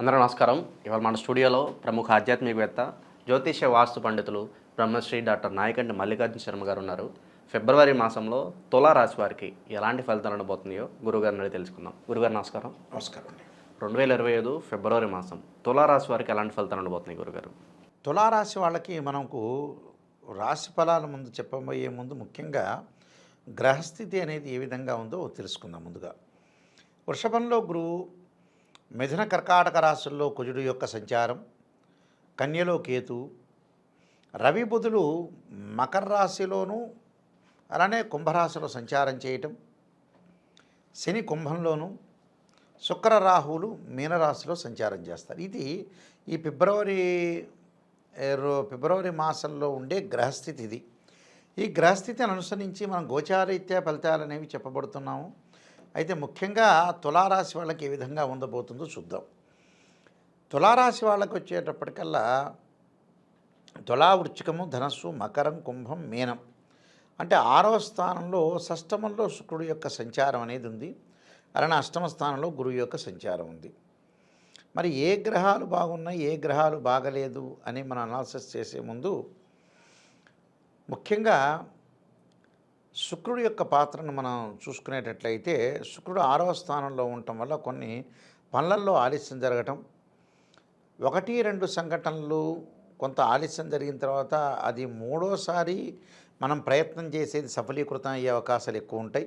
అందరూ నమస్కారం. ఇవాళ మన స్టూడియోలో ప్రముఖ ఆధ్యాత్మికవేత్త జ్యోతిష్య వాస్తు పండితులు బ్రహ్మశ్రీ డాక్టర్ నాయకంటి మల్లికార్జున శర్మ గారు ఉన్నారు. ఫిబ్రవరి మాసంలో తులా రాశి వారికి ఎలాంటి ఫలితాలు ఉండబోతున్నాయో గురుగారిని అడిగి తెలుసుకుందాం. గురుగారు నమస్కారం. నమస్కారం. అండి రెండు వేల ఇరవై ఐదు ఫిబ్రవరి మాసం తులా రాశి వారికి ఎలాంటి ఫలితాలు ఉండబోతున్నాయి గురుగారు? తులారాశి వాళ్ళకి మనకు రాశి ఫలాల ముందు చెప్పబోయే ముందు ముఖ్యంగా గ్రహస్థితి అనేది ఏ విధంగా ఉందో తెలుసుకుందాం ముందుగా. వృషభంలో గురువు మిథున కర్కాటక రాశుల్లో కుజుడు యొక్క సంచారం కన్యలో కేతు రవి బుధులు మకర రాశిలోనూ అలానే కుంభరాశిలో సంచారం చేయటం శని కుంభంలోనూ శుక్ర రాహువులు మీనరాశిలో సంచారం చేస్తారు. ఇది ఈ ఫిబ్రవరి ఫిబ్రవరి మాసంలో ఉండే గ్రహస్థితి ఇది. ఈ గ్రహస్థితిని అనుసరించి మనం గోచారీత్యా ఫలితాలు అనేవి చెప్పబడుతున్నాము. అయితే ముఖ్యంగా తులారాశి వాళ్ళకి ఏ విధంగా ఉండబోతుందో చూద్దాం. తులారాశి వాళ్ళకి వచ్చేటప్పటికల్లా తులా వృచ్చికము ధనస్సు మకరం కుంభం మీనం. అంటే ఆరవ స్థానంలో షష్టమంలో శుక్రుడు యొక్క సంచారం అనేది ఉంది. అలానే అష్టమ స్థానంలో గురువు యొక్క సంచారం ఉంది. మరి ఏ గ్రహాలు బాగున్నాయి ఏ గ్రహాలు బాగలేదు అని మనం అనాలసిస్ చేసే ముందు ముఖ్యంగా శుక్రుడు యొక్క పాత్రను మనం చూసుకునేటట్లయితే శుక్రుడు ఆరవ స్థానంలో ఉండటం వల్ల కొన్ని పనులల్లో ఆలస్యం జరగటం ఒకటి రెండు సంఘటనలు కొంత ఆలస్యం జరిగిన తర్వాత అది మూడోసారి మనం ప్రయత్నం చేసేది సఫలీకృతం అయ్యే అవకాశాలు ఎక్కువ ఉంటాయి.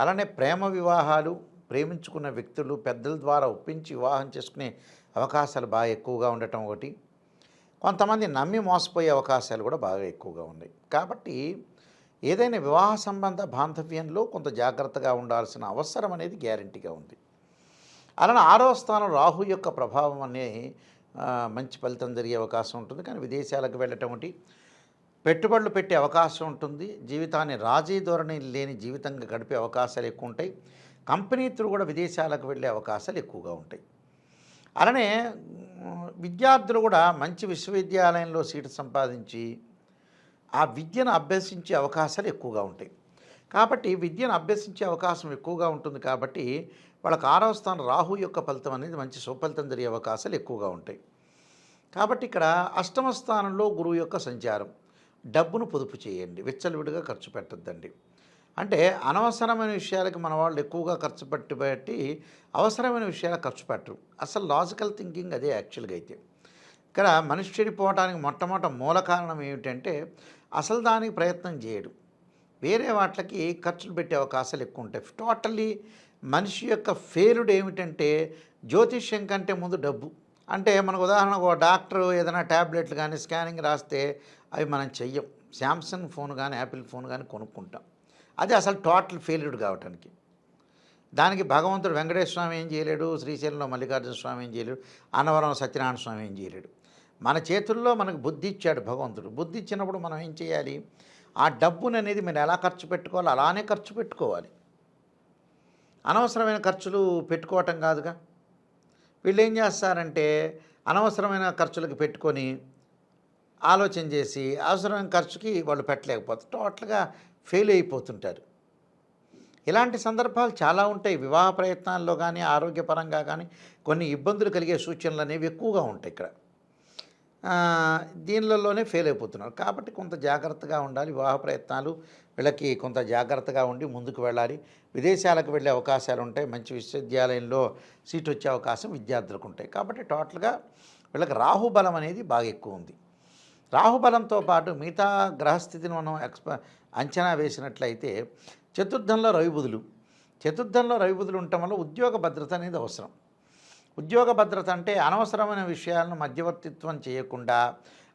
అలానే ప్రేమ వివాహాలు ప్రేమించుకున్న వ్యక్తులు పెద్దల ద్వారా ఒప్పించి వివాహం చేసుకునే అవకాశాలు బాగా ఎక్కువగా ఉండటం ఒకటి. కొంతమంది నమ్మి మోసపోయే అవకాశాలు కూడా బాగా ఎక్కువగా ఉన్నాయి. కాబట్టి ఏదైనా వివాహ సంబంధ బాంధవ్యంలో కొంత జాగ్రత్తగా ఉండాల్సిన అవసరం అనేది గ్యారంటీగా ఉంది. అలానే ఆరో స్థానం రాహు యొక్క ప్రభావం అనే మంచి ఫలితం జరిగే అవకాశం ఉంటుంది. కానీ విదేశాలకు వెళ్ళటం ఒకటి పెట్టుబడులు పెట్టే అవకాశం ఉంటుంది. జీవితాన్ని రాజీ ధోరణి లేని జీవితంగా గడిపే అవకాశాలు ఎక్కువ ఉంటాయి. కంపెనీ త్రూ కూడా విదేశాలకు వెళ్ళే అవకాశాలు ఎక్కువగా ఉంటాయి. అలానే విద్యార్థులు కూడా మంచి విశ్వవిద్యాలయంలో సీటు సంపాదించి ఆ విద్యను అభ్యసించే అవకాశాలు ఎక్కువగా ఉంటాయి. కాబట్టి విద్యను అభ్యసించే అవకాశం ఎక్కువగా ఉంటుంది కాబట్టి వాళ్ళకి ఆరవ స్థానం రాహు యొక్క ఫలితం అనేది మంచి సుఫలితం జరిగే అవకాశాలు ఎక్కువగా ఉంటాయి. కాబట్టి ఇక్కడ అష్టమ స్థానంలో గురువు యొక్క సంచారం. డబ్బును పొదుపు చేయండి. విచ్చలవిడిగా ఖర్చు పెట్టద్దండి. అంటే అనవసరమైన విషయాలకి మన వాళ్ళు ఎక్కువగా ఖర్చు పెట్టి బట్టి అవసరమైన విషయాలకు ఖర్చు పెట్టరు. అసలు లాజికల్ థింకింగ్ అదే యాక్చువల్గా అయితే. ఇక్కడ మనిషి చెడిపోవడానికి మొట్టమొదట మూల కారణం ఏమిటంటే అసలు దానికి ప్రయత్నం చేయడు. వేరే వాటికి ఖర్చులు పెట్టే అవకాశాలు ఎక్కువ ఉంటాయి. టోటల్లీ మనిషి యొక్క ఫేరుడు ఏమిటంటే జ్యోతిష్యం కంటే ముందు డబ్బు. అంటే మనకు ఉదాహరణకు ఒక డాక్టర్ ఏదైనా ట్యాబ్లెట్లు కానీ స్కానింగ్ రాస్తే అవి మనం చెయ్యం. శాంసంగ్ ఫోన్ కానీ యాపిల్ ఫోన్ కానీ కొనుక్కుంటాం. అది అసలు టోటల్ ఫెయిల్యూడ్ కావటానికి. దానికి భగవంతుడు వెంకటేశ్వర స్వామి ఏం చేయలేడు శ్రీశైలంలో మల్లికార్జున స్వామి ఏం చేయలేడు అన్నవరం సత్యనారాయణ స్వామి ఏం చేయలేడు. మన చేతుల్లో మనకు బుద్ధి ఇచ్చాడు భగవంతుడు. బుద్ధి ఇచ్చినప్పుడు మనం ఏం చేయాలి? ఆ డబ్బును అనేది మీరు ఎలా ఖర్చు పెట్టుకోవాలి? అలానే ఖర్చు పెట్టుకోవాలి. అనవసరమైన ఖర్చులు పెట్టుకోవటం కాదుగా. వీళ్ళు ఏం చేస్తారంటే అనవసరమైన ఖర్చులకు పెట్టుకొని ఆలోచన చేసి అవసరమైన ఖర్చుకి వాళ్ళు పెట్టలేకపోతారు టోటల్గా ఫెయిల్ అయిపోతుంటారు. ఇలాంటి సందర్భాలు చాలా ఉంటాయి. వివాహ ప్రయత్నాల్లో కానీ ఆరోగ్యపరంగా కానీ కొన్ని ఇబ్బందులు కలిగే సూచనలు అనేవి ఎక్కువగా ఉంటాయి ఇక్కడ. దీనిలలోనే ఫెయిల్ అయిపోతున్నారు. కాబట్టి కొంత జాగ్రత్తగా ఉండాలి. వివాహ ప్రయత్నాలు వీళ్ళకి కొంత జాగ్రత్తగా ఉండి ముందుకు వెళ్ళాలి. విదేశాలకు వెళ్ళే అవకాశాలు ఉంటాయి. మంచి విశ్వవిద్యాలయంలో సీట్ వచ్చే అవకాశం విద్యార్థులకు ఉంటాయి. కాబట్టి టోటల్గా వీళ్ళకి రాహుబలం అనేది బాగా ఎక్కువ ఉంది. రాహుబలంతో పాటు మిగతా గ్రహస్థితిని మనం ఎక్స్ప అంచనా వేసినట్లయితే చతుర్థంలో రవిబుధులు చతుర్థంలో రవిబుధులు ఉండటం వల్ల ఉద్యోగ భద్రత అనేది అవసరం. ఉద్యోగ భద్రత అంటే అనవసరమైన విషయాలను మధ్యవర్తిత్వం చేయకుండా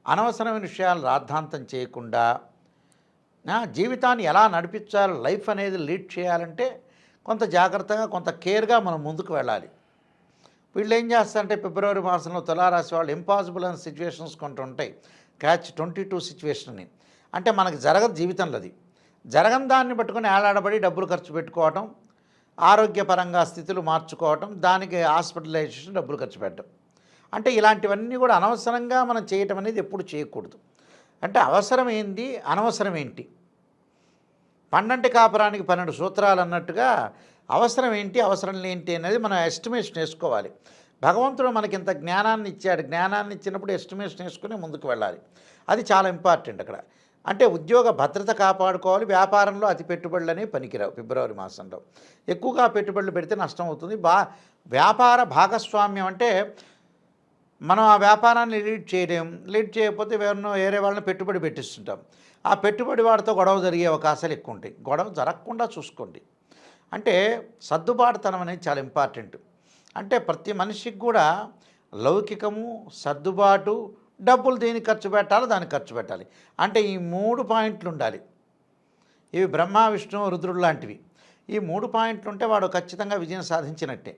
అనవసరమైన విషయాలు రాద్ధాంతం చేయకుండా జీవితాన్ని ఎలా నడిపించాలి లైఫ్ అనేది లీడ్ చేయాలంటే కొంత జాగ్రత్తగా కొంత కేర్గా మనం ముందుకు వెళ్ళాలి. వీళ్ళు ఏం చేస్తారంటే ఫిబ్రవరి మాసంలో తులారాశి వాళ్ళు ఇంపాసిబుల్ అనే సిచ్యువేషన్స్ కొంత ఉంటాయి. క్యాచ్ ట్వంటీ టూ సిచ్యువేషన్ని అంటే మనకి జరగదు జీవితంలో అది. జరగని దాన్ని పట్టుకొని ఏడాడబడి డబ్బులు ఖర్చు పెట్టుకోవటం ఆరోగ్యపరంగా స్థితులు మార్చుకోవటం దానికి హాస్పిటలైజేషన్ డబ్బులు ఖర్చు పెట్టడం. అంటే ఇలాంటివన్నీ కూడా అనవసరంగా మనం చేయటం అనేది ఎప్పుడు చేయకూడదు. అంటే అవసరం ఏంది? అనవసరం ఏంటి? పన్నెండు కాపురానికి పన్నెండు సూత్రాలు అన్నట్టుగా అవసరం ఏంటి? అవసరం ఏంటి అనేది మనం ఎస్టిమేషన్ వేసుకోవాలి. భగవంతుడు మనకి ఇంత జ్ఞానాన్ని ఇచ్చాడు. జ్ఞానాన్ని ఇచ్చినప్పుడు ఎస్టిమేషన్ వేసుకుని ముందుకు వెళ్ళాలి. అది చాలా ఇంపార్టెంట్ అక్కడ. అంటే ఉద్యోగ భద్రత కాపాడుకోవాలి వ్యాపారంలో అతి పెట్టుబడులనే పనికిరావు ఫిబ్రవరి మాసంలో. ఎక్కువగా పెట్టుబడులు పెడితే నష్టం అవుతుంది. బా వ్యాపార భాగస్వామ్యం అంటే మనం ఆ వ్యాపారాన్ని లీడ్ చేయలేం. లీడ్ చేయకపోతే ఎవరినో వేరే వాళ్ళని పెట్టుబడి పెట్టిస్తుంటాం. ఆ పెట్టుబడి వాడితో గొడవ జరిగే అవకాశాలు ఎక్కువ ఉంటాయి గొడవ జరగకుండా చూసుకోండి. అంటే సర్దుబాటుతనం అనేది చాలా ఇంపార్టెంట్. అంటే ప్రతి మనిషికి కూడా లౌకికము సర్దుబాటు డబ్బులు దేనికి ఖర్చు పెట్టాలో దానికి ఖర్చు పెట్టాలి. అంటే ఈ మూడు పాయింట్లు ఉండాలి. ఇవి బ్రహ్మ విష్ణు రుద్రుడు లాంటివి. ఈ మూడు పాయింట్లు ఉంటే వాడు ఖచ్చితంగా విజయం సాధించినట్టే.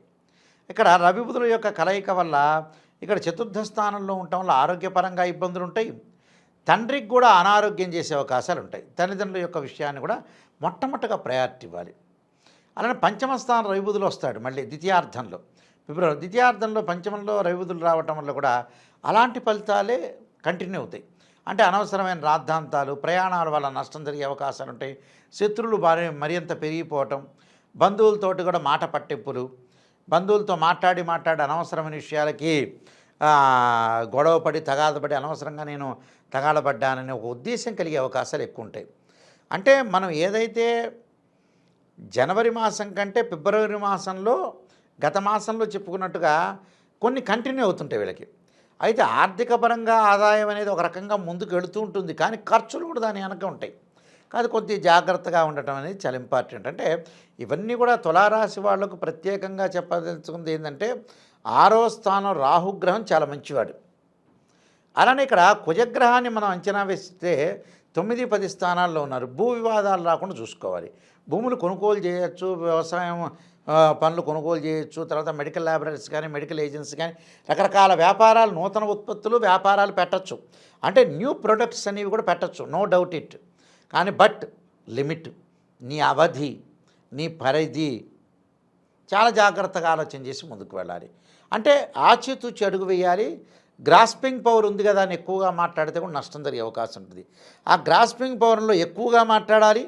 ఇక్కడ రవిబుధుల యొక్క కలయిక వల్ల ఇక్కడ చతుర్థ స్థానంలో ఉండటం వల్ల ఆరోగ్యపరంగా ఇబ్బందులు ఉంటాయి. తండ్రికి కూడా అనారోగ్యం చేసే అవకాశాలు ఉంటాయి. తల్లిదండ్రుల యొక్క విషయాన్ని కూడా మొట్టమొదటిగా ప్రయారిటీ ఇవ్వాలి. అలానే పంచమ స్థానం రవిబుధులు వస్తాడు మళ్ళీ ద్వితీయార్థంలో ఫిబ్రవరి ద్వితీయార్థంలో పంచమంలో రవిబుధులు రావటం వల్ల కూడా అలాంటి ఫలితాలే కంటిన్యూ అవుతాయి. అంటే అనవసరమైన రాద్ధాంతాలు ప్రయాణాల వల్ల నష్టం జరిగే అవకాశాలు ఉంటాయి. శత్రువులు భారీ మరింత పెరిగిపోవటం బంధువులతోటి కూడా మాట పట్టింపులు బంధువులతో మాట్లాడి మాట్లాడి అనవసరమైన విషయాలకి గొడవపడి తగాదపడి అనవసరంగా నేను తగాడబడ్డాననే ఒక ఉద్దేశం కలిగే అవకాశాలు ఎక్కువ ఉంటాయి. అంటే మనం ఏదైతే జనవరి మాసం కంటే ఫిబ్రవరి మాసంలో గత మాసంలో చెప్పుకున్నట్టుగా కొన్ని కంటిన్యూ అవుతుంటాయి వీళ్ళకి. అయితే ఆర్థిక పరంగా ఆదాయం అనేది ఒక రకంగా ముందుకు వెళుతూ ఉంటుంది. కానీ ఖర్చులు కూడా దాని వెనక ఉంటాయి. కాదు కొద్ది జాగ్రత్తగా ఉండటం అనేది చాలా ఇంపార్టెంట్. అంటే ఇవన్నీ కూడా తులారాశి వాళ్ళకు ప్రత్యేకంగా చెప్పదలుచుకుంది ఏంటంటే ఆరో స్థానం రాహుగ్రహం చాలా మంచివాడు. అలానే ఇక్కడ కుజగ్రహాన్ని మనం అంచనా వేస్తే తొమ్మిది పది స్థానాల్లో ఉన్నారు. భూ వివాదాలు రాకుండా చూసుకోవాలి. భూములు కొనుగోలు చేయొచ్చు వ్యవసాయం పనులు కొనుగోలు చేయొచ్చు తర్వాత మెడికల్ ల్యాబొరేటరీస్ కానీ మెడికల్ ఏజెన్సీ కానీ రకరకాల వ్యాపారాలు నూతన ఉత్పత్తులు వ్యాపారాలు పెట్టచ్చు. అంటే న్యూ ప్రొడక్ట్స్ అనేవి కూడా పెట్టచ్చు. No doubt it. కానీ బట్ లిమిట్ నీ అవధి నీ పరిధి చాలా జాగ్రత్తగా ఆలోచన చేసి ముందుకు వెళ్ళాలి. అంటే ఆచితూచి అడుగు వేయాలి. గ్రాస్పింగ్ పవర్ ఉంది కదా అని ఎక్కువగా మాట్లాడితే కూడా నష్టం జరిగే అవకాశం ఉంటుంది. ఆ గ్రాస్పింగ్ పవర్లో ఎక్కువగా మాట్లాడాలి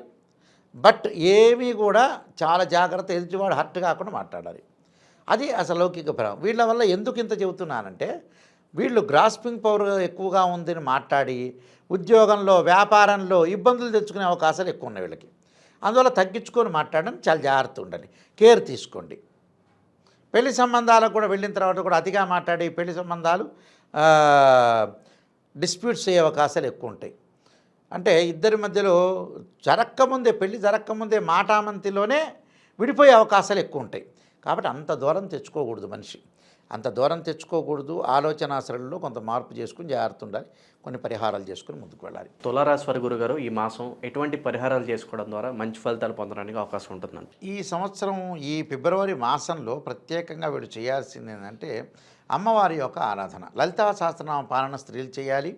బట్ ఏమీ కూడా చాలా జాగ్రత్త ఎదుటివాడు హర్ట్ కాకుండా మాట్లాడాలి. అది అసలు లౌకిక పరం వీళ్ళ వల్ల ఎందుకు ఇంత చెబుతున్నానంటే వీళ్ళు గ్రాస్పింగ్ పవర్ ఎక్కువగా ఉందని మాట్లాడి ఉద్యోగంలో వ్యాపారంలో ఇబ్బందులు తెచ్చుకునే అవకాశాలు ఎక్కువ ఉన్నాయి వీళ్ళకి. అందువల్ల తగ్గించుకొని మాట్లాడడం చాలా జాగ్రత్త ఉండాలి కేర్ తీసుకోండి. పెళ్ళి సంబంధాలకు కూడా వెళ్ళిన తర్వాత కూడా అతిగా మాట్లాడి పెళ్ళి సంబంధాలు డిస్ప్యూట్స్ అయ్యే అవకాశాలు ఎక్కువ ఉంటాయి. అంటే ఇద్దరి మధ్యలో జరక్కముందే పెళ్ళి జరక్కముందే మాటామంతిలోనే విడిపోయే అవకాశాలు ఎక్కువ ఉంటాయి. కాబట్టి అంత దూరం తెచ్చుకోకూడదు మనిషి. అంత దూరం తెచ్చుకోకూడదు. ఆలోచన సరళిలో కొంత మార్పు చేసుకుని జాగ్రత్త ఉండాలి. కొన్ని పరిహారాలు చేసుకుని ముందుకు వెళ్ళాలి. తులారాశి వారి గురుగారు ఈ మాసం ఎటువంటి పరిహారాలు చేసుకోవడం ద్వారా మంచి ఫలితాలు పొందడానికి అవకాశం ఉంటుందండి. ఈ సంవత్సరం ఈ ఫిబ్రవరి మాసంలో ప్రత్యేకంగా వీడు చేయాల్సింది ఏంటంటే అమ్మవారి యొక్క ఆరాధన. లలితా సహస్రనామ పాలన స్త్రీలు చేయాలి.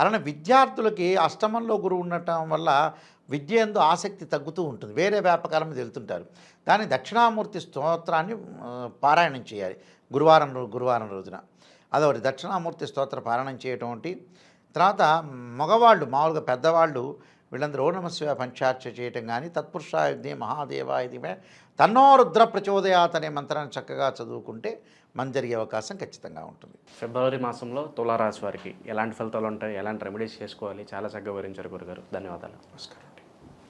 అలానే విద్యార్థులకి అష్టమంలో గురువు ఉండటం వల్ల విద్య ఎందు ఆసక్తి తగ్గుతూ ఉంటుంది. వేరే వ్యాపకాల మీద వెళ్తుంటారు. కానీ దక్షిణామూర్తి స్తోత్రాన్ని పారాయణం చేయాలి. గురువారం గురువారం రోజున. అదొకటి. దక్షిణామూర్తి స్తోత్ర పారాయణం చేయటం వంటి తర్వాత మగవాళ్ళు మామూలుగా పెద్దవాళ్ళు వీళ్ళందరూ ఓ నమశివ పంచార్చ చేయటం కానీ తత్పురుషాయుధి మహాదేవాయుధిమే తన్నో రుద్ర ప్రచోదయాత్ అనే మంత్రాన్ని చక్కగా చదువుకుంటే మన జరిగే అవకాశం ఖచ్చితంగా ఉంటుంది. ఫిబ్రవరి మాసంలో తులారాశి వారికి ఎలాంటి ఫలితాలు ఉంటాయి? ఎలాంటి రెమెడీస్ చేసుకోవాలి? చాలా చక్కగా వివరించారు గురుగారు. ధన్యవాదాలు. నమస్కారం.